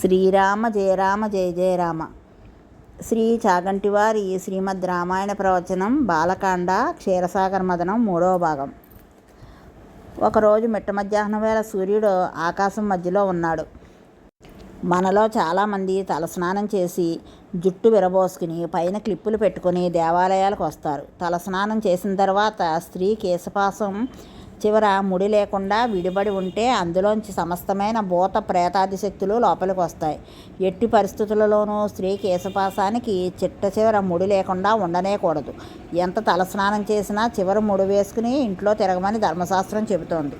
శ్రీరామ జయ రామ జయ జయ రామ. శ్రీ చాగంటివారి శ్రీమద్ రామాయణ ప్రవచనం బాలకాండ క్షీరసాగర్ మదనం మూడవ భాగం. ఒకరోజు మిట్ట మధ్యాహ్నం వేళ సూర్యుడు ఆకాశం మధ్యలో ఉన్నాడు. మనలో చాలామంది తలస్నానం చేసి జుట్టు విరబోసుకుని పైన క్లిప్పులు పెట్టుకొని దేవాలయాలకు వస్తారు. తలస్నానం చేసిన తర్వాత స్త్రీ కేశపాసం చివర ముడి లేకుండా విడిబడి ఉంటే అందులోంచి సమస్తమైన భూత ప్రేతాది శక్తులు లోపలికి వస్తాయి. ఎట్టి పరిస్థితులలోనూ స్త్రీ కేశపాసానికి చిట్ట చివర ముడి లేకుండా ఉండనేకూడదు ఎంత తలస్నానం చేసినా చివర ముడి వేసుకుని ఇంట్లో తిరగమని ధర్మశాస్త్రం చెబుతోంది.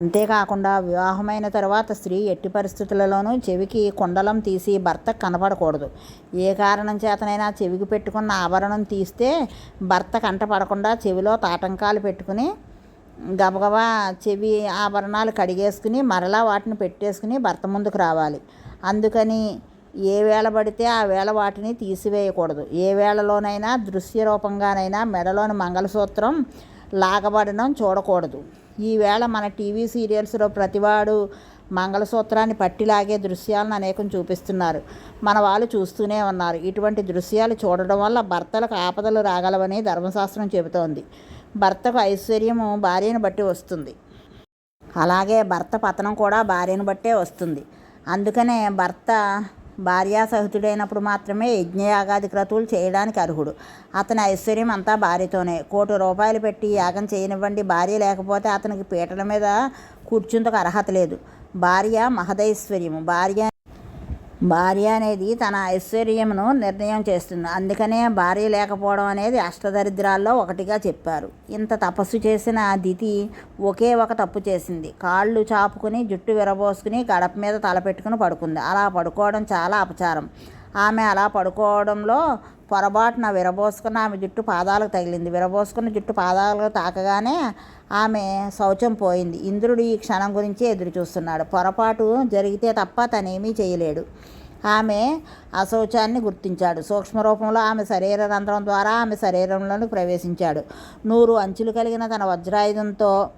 అంతేకాకుండా వివాహమైన తర్వాత స్త్రీ ఎట్టి పరిస్థితులలోనూ చెవికి కుండలం తీసి భర్త కనపడకూడదు. ఏ కారణం చేతనైనా చెవికి పెట్టుకున్న ఆభరణం తీస్తే భర్త కంటపడకుండా చెవిలో తాటంకాలు పెట్టుకుని గబగబా చెవి ఆభరణాలు కడిగేసుకుని మరలా వాటిని పెట్టేసుకుని భర్త ముందుకు రావాలి. అందుకని ఏ వేళ పడితే ఆ వేళ వాటిని తీసివేయకూడదు. ఏ వేళలోనైనా దృశ్య రూపంగానైనా మెడలోని మంగళసూత్రం లాగబడడం చూడకూడదు. ఈ వేళ మన టీవీ సీరియల్స్లో ప్రతివాడు మంగళసూత్రాన్ని పట్టిలాగే దృశ్యాలను అనేకం చూపిస్తున్నారు. మన వాళ్ళు చూస్తూనే ఉన్నారు. ఇటువంటి దృశ్యాలు చూడడం వల్ల భర్తలకు ఆపదలు రాగలవని ధర్మశాస్త్రం చెబుతోంది. భర్తకు ఐశ్వర్యము భార్యను బట్టి వస్తుంది. అలాగే భర్త పతనం కూడా భార్యను బట్టే వస్తుంది. అందుకనే భర్త భార్యాసహితుడైనప్పుడు మాత్రమే యజ్ఞయాగాది క్రతువులు చేయడానికి అర్హుడు. అతని ఐశ్వర్యం అంతా భార్యతోనే. కోటి రూపాయలు పెట్టి యాగం చేయనివ్వండి భార్య లేకపోతే అతనికి పీటల మీద కూర్చుందుకు అర్హత లేదు. భార్య మహదైశ్వర్యము. భార్య భార్య అనేది తన ఐశ్వర్యమును నిర్ణయం చేస్తుంది. అందుకనే భార్య లేకపోవడం అనేది అష్టదరిద్రాల్లో ఒకటిగా చెప్పారు. ఇంత తపస్సు చేసిన దితి ఒకే ఒక తప్పు చేసింది. కాళ్ళు చాపుకుని జుట్టు విరబోసుకుని గడప మీద తలపెట్టుకుని పడుకుంది. అలా పడుకోవడం చాలా అపచారం. ఆమె అలా పడుకోవడంలో పొరపాటున విరబోసుకున్న ఆమె జుట్టు పాదాలకు తగిలింది. విరబోసుకున్న జుట్టు పాదాలకు తాకగానే ఆమె శౌచం పోయింది. ఇంద్రుడు ఈ క్షణం గురించి ఎదురు చూస్తున్నాడు. పొరపాటు జరిగితే తప్ప తనేమీ చేయలేడు. ఆమె అశౌచాన్ని గుర్తించాడు. సూక్ష్మ రూపంలో ఆమె శరీర రంధ్రం ద్వారా ఆమె శరీరంలోకి ప్రవేశించాడు. నూరు అంచులు కలిగిన తన వజ్రాయుధంతో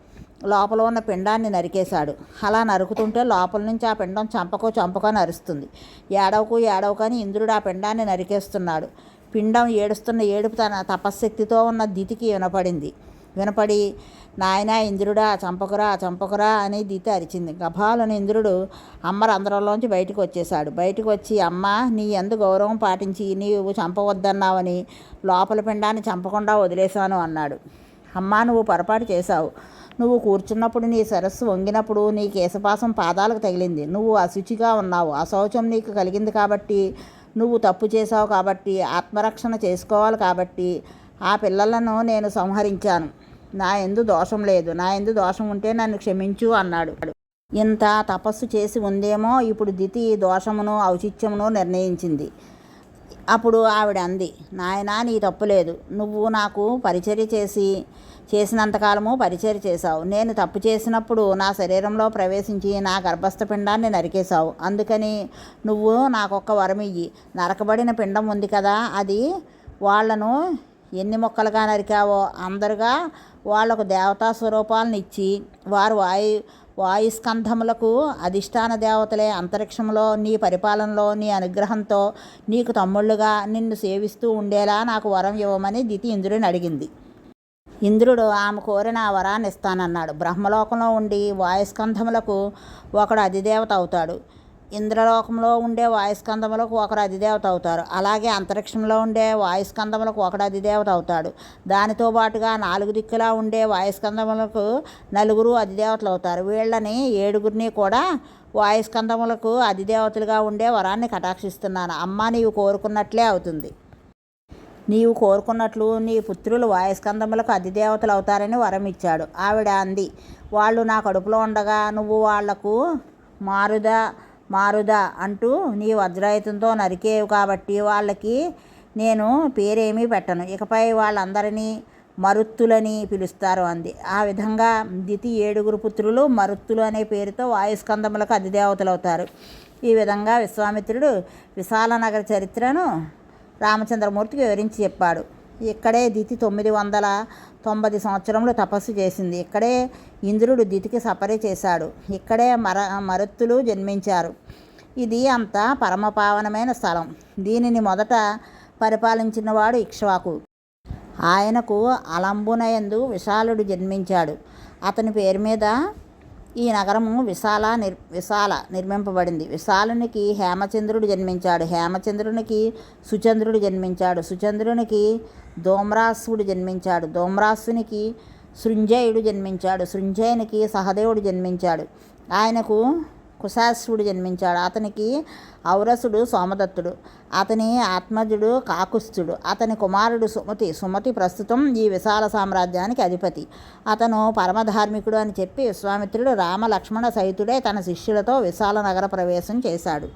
లోపల ఉన్న పిండాన్ని నరికేశాడు. అలా నరుకుతుంటే లోపల నుంచి ఆ పిండం చంపకో చంపకో నరుస్తుంది. ఏడవకు ఏడవకని ఇంద్రుడు ఆ పిండాన్ని నరికేస్తున్నాడు. పిండం ఏడుస్తున్న ఏడుపు తన తపశ్శక్తితో ఉన్న దితికి వినపడింది. వినపడి నాయన ఇంద్రుడా చంపకురా చంపకురా అని దీత అరిచింది. గభాలను ఇంద్రుడు అమ్మ రంధ్రంలోంచి బయటకు వచ్చేశాడు. బయటకు వచ్చి అమ్మ నీ ఎందు గౌరవం పాటించి నీవు చంపవద్దన్నావని లోపల పిండాన్ని చంపకుండా వదిలేశాను అన్నాడు. అమ్మ నువ్వు పొరపాటు చేశావు. నువ్వు కూర్చున్నప్పుడు నీ సరస్సు వంగినప్పుడు నీ కేశపాసం పాదాలకు తగిలింది. నువ్వు అశుచిగా ఉన్నావు. అశౌచం నీకు కలిగింది కాబట్టి నువ్వు తప్పు చేశావు కాబట్టి ఆత్మరక్షణ చేసుకోవాలి కాబట్టి ఆ పిల్లలను నేను సంహరించాను. నా ఎందు దోషం లేదు. నా ఎందు దోషం ఉంటే నన్ను క్షమించు అన్నాడు. ఇంత తపస్సు చేసి ఉందేమో ఇప్పుడు దితి దోషమును ఔచిత్యమును నిర్ణయించింది. అప్పుడు ఆవిడ అంది నాయన నీ తప్పు లేదు. నువ్వు నాకు పరిచర్య చేసి చేసినంతకాలము పరిచర్య చేశావు. నేను తప్పు చేసినప్పుడు నా శరీరంలో ప్రవేశించి నా గర్భస్థ పిండాన్ని నరికేశావు. అందుకని నువ్వు నాకొక్క వరం ఇయ్యి. నరకబడిన పిండం ఉంది కదా అది వాళ్ళను ఎన్ని మొక్కలుగా నరికావో అందరుగా వాళ్ళకు దేవతా స్వరూపాలను ఇచ్చి వారు వాయు వాయుస్కంధములకు అధిష్టాన దేవతలే అంతరిక్షంలో నీ పరిపాలనలో నీ అనుగ్రహంతో నీకు తమ్ముళ్ళుగా నిన్ను సేవిస్తూ ఉండేలా నాకు వరం ఇవ్వమని దితి ఇంద్రుడిని అడిగింది. ఇంద్రుడు ఆమె కోరిన వరాన్ని ఇస్తానన్నాడు. బ్రహ్మలోకంలో ఉండి వాయుస్కంధములకు ఒకడు అధిదేవత అవుతాడు. ఇంద్రలోకంలో ఉండే వాయుస్కందములకు ఒకరు అధిదేవత అవుతారు అలాగే అంతరిక్షంలో ఉండే వాయుస్కందములకు ఒకడు అధిదేవత అవుతాడు. దానితో పాటుగా నాలుగు దిక్కులా ఉండే వాయుస్కందములకు నలుగురు అధిదేవతలు అవుతారు. వీళ్ళని ఏడుగురిని కూడా వాయుస్కందములకు అధిదేవతలుగా ఉండే వరాన్ని కటాక్షిస్తున్నాను. అమ్మ నీవు కోరుకున్నట్లే అవుతుంది. నీవు కోరుకున్నట్లు నీ పుత్రులు వాయుస్కందములకు అధిదేవతలు అవుతారని వరం ఇచ్చాడు. ఆవిడ అంది వాళ్ళు నా కడుపులో ఉండగా నువ్వు వాళ్ళకు మారుదా? మారుదా అంటూ నీ వజ్రాయుతంతో నరికేవు కాబట్టి వాళ్ళకి నేను పేరేమీ పెట్టను. ఇకపై వాళ్ళందరినీ మరుత్తులని పిలుస్తారు అంది. ఆ విధంగా దితి ఏడుగురు పుత్రులు మరుత్తులు అనే పేరుతో వాయుస్కందములకు అధిదేవతలు అవుతారు ఈ విధంగా విశ్వామిత్రుడు విశాలనగర చరిత్రను రామచంద్రమూర్తికి వివరించి చెప్పాడు. ఇక్కడే దితి తొమ్మిది వందల తొంభై సంవత్సరంలో తపస్సు చేసింది. ఇక్కడే ఇంద్రుడు దితికి సపరి చేశాడు. ఇక్కడే మర మరుత్తులు జన్మించారు. ఇది అంత పరమపావనమైన స్థలం. దీనిని మొదట పరిపాలించినవాడు ఇక్ష్వాకు. ఆయనకు అలంబునయందు విశాలుడు జన్మించాడు. అతని పేరు మీద ఈ నగరము విశాల నిర్ విశాల నిర్మింపబడింది. విశాలునికి హేమచంద్రుడు జన్మించాడు. హేమచంద్రునికి సుచంద్రుడు జన్మించాడు. సుచంద్రునికి ధూమ్రాసుడు జన్మించాడు. ధూమ్రాసునికి సృంజయుడు జన్మించాడు. సృంజయునికి సహదేవుడు జన్మించాడు. ఆయనకు కుశాశ్వుడు జన్మించాడు. అతనికి ఔరసుడు సోమదత్తుడు. అతని ఆత్మజుడు కాకుస్థుడు. అతని కుమారుడు సుమతి. సుమతి ప్రస్తుతం ఈ విశాల సామ్రాజ్యానికి అధిపతి. అతను పరమధార్మికుడు అని చెప్పి విశ్వామిత్రుడు రామ లక్ష్మణ సహితుడే తన శిష్యులతో విశాల నగర ప్రవేశం చేశాడు.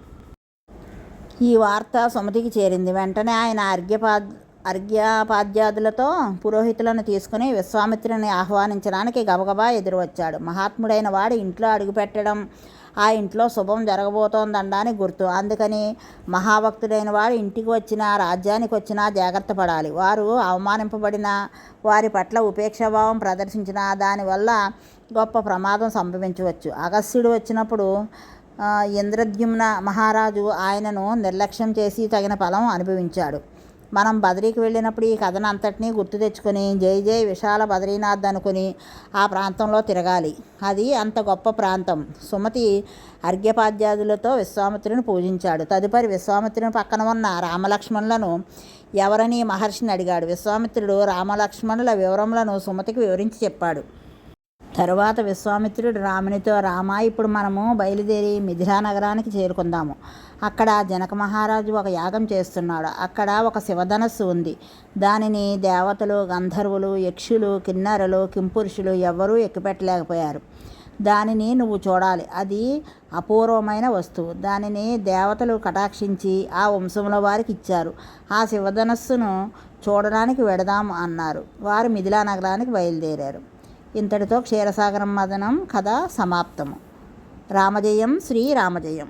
ఈ వార్త సుమతికి చేరింది. వెంటనే ఆయన అర్ఘ్యపాద్ అర్ఘ్యపాద్యాదులతో పురోహితులను తీసుకుని విశ్వామిత్రుని ఆహ్వానించడానికి గబగబా ఎదురు వచ్చాడు మహాత్ముడైన వాడు ఇంట్లో అడుగుపెట్టడం ఆ ఇంట్లో శుభం జరగబోతోందనడానికి గుర్తు. అందుకని మహాభక్తుడైన వారు ఇంటికి వచ్చినా రాజ్యానికి వచ్చినా జాగ్రత్త పడాలి. వారు అవమానింపబడిన వారి పట్ల ఉపేక్షాభావం ప్రదర్శించిన దానివల్ల గొప్ప ప్రమాదం సంభవించవచ్చు. అగస్త్యుడు వచ్చినప్పుడు ఇంద్రద్యుమ్న మహారాజు ఆయనను నిర్లక్ష్యం చేసి తగిన ఫలం అనుభవించాడు. మనం బదరీకి వెళ్ళినప్పుడు ఈ కథను అంతటినీ గుర్తు తెచ్చుకొని జై జై విశాల బద్రీనాథ్ అనుకుని ఆ ప్రాంతంలో తిరగాలి. అది అంత గొప్ప ప్రాంతం. సుమతి అర్ఘ్యపాద్యాదులతో విశ్వామిత్రుని పూజించాడు. తదుపరి విశ్వామిత్రుని పక్కన ఉన్న రామలక్ష్మణులను ఎవరని మహర్షిని అడిగాడు. విశ్వామిత్రుడు రామలక్ష్మణుల వివరములను సుమతికి వివరించి చెప్పాడు. తరువాత విశ్వామిత్రుడు రామునితో రామ ఇప్పుడు మనము బయలుదేరి మిథిలా నగరానికి చేరుకుందాము. అక్కడ జనక మహారాజు ఒక యాగం చేస్తున్నాడు. అక్కడ ఒక శివధనస్సు ఉంది. దానిని దేవతలు గంధర్వులు యక్షులు కిన్నెరలు కింపురుషులు ఎవ్వరూ ఎక్కిపెట్టలేకపోయారు. దానిని నువ్వు చూడాలి. అది అపూర్వమైన వస్తువు. దానిని దేవతలు కటాక్షించి ఆ వంశంలో వారికి ఇచ్చారు. ఆ శివధనస్సును చూడడానికి వెడదాం అన్నారు. వారు మిథిలా నగరానికి బయలుదేరారు. ఇంతటితో క్షీరసాగరం మదనం కథ సమాప్తము. రామజయం శ్రీ రామజయం.